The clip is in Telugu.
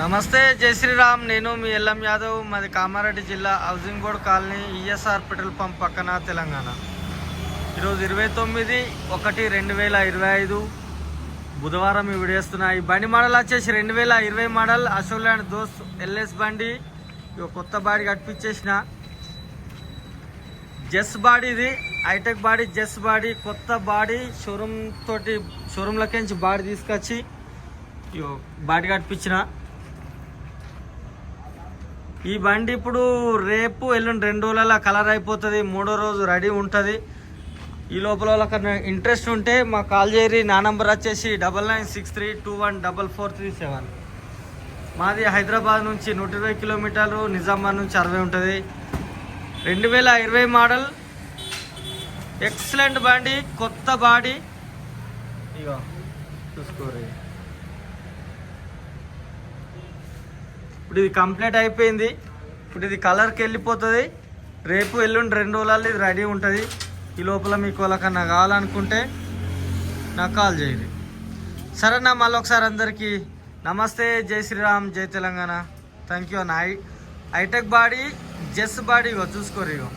నమస్తే జై శ్రీరామ్. నేను మీ ఎల్ఎం యాదవ్. మాది కామారెడ్డి జిల్లా housing board colony ESR petrol pump పక్కన తెలంగాణ. ఈరోజు ఇరవై తొమ్మిది ఒకటి రెండు వేల ఇరవై ఐదు. బుధవారం ఇవి వేస్తున్నా. ఈ బండి మోడల్ వచ్చేసి రెండు వేల ఇరవై model Ashok land Dost LS బండి. ఇక కొత్త బాడీ కట్టించేసిన జెస్ బాడీ ఇది. హైటెక్ బాడీ జెస్ బాడీ. కొత్త బాడీ షోరూమ్ తోటి షోరూమ్లకి బాడీ తీసుకొచ్చి ఇగో బాడీ కట్టించిన ఈ బండి ఇప్పుడు రేపు ఎల్లుండి రెండు రోజులలో కలర్ అయిపోతుంది మూడో రోజు రెడీ ఉంటుంది. ఈ లోపల వాళ్ళకన్నా ఇంట్రెస్ట్ ఉంటే మా కాల్ చేయరి నా నంబర్ వచ్చేసి double nine six three two one double four three seven. మాది హైదరాబాద్ నుంచి నూట ఇరవై కిలోమీటర్లు నిజామాబాద్ నుంచి అరవై ఉంటుంది. రెండు వేల ఇరవై మోడల్. ఎక్సలెంట్ బండి కొత్త బాడీ. ఇగో చూసుకోరు ఇప్పుడు ఇది కంప్లీట్ అయిపోయింది. ఇప్పుడు ఇది కలర్కి వెళ్ళిపోతుంది రేపు ఎల్లుండి రెండు రోజులలో ఇది రెడీ ఉంటుంది. ఈ లోపల మీకు వాళ్ళకన్నా కావాలనుకుంటే నాకు కాల్ చేయండి. సరేనా మళ్ళీ ఒకసారి అందరికీ నమస్తే జై శ్రీరామ్ జై తెలంగాణ. థ్యాంక్ యూ అన్న ఐ హైటెక్ బాడీ జెస్ బాడీ ఇగో చూసుకోరు ఇగో.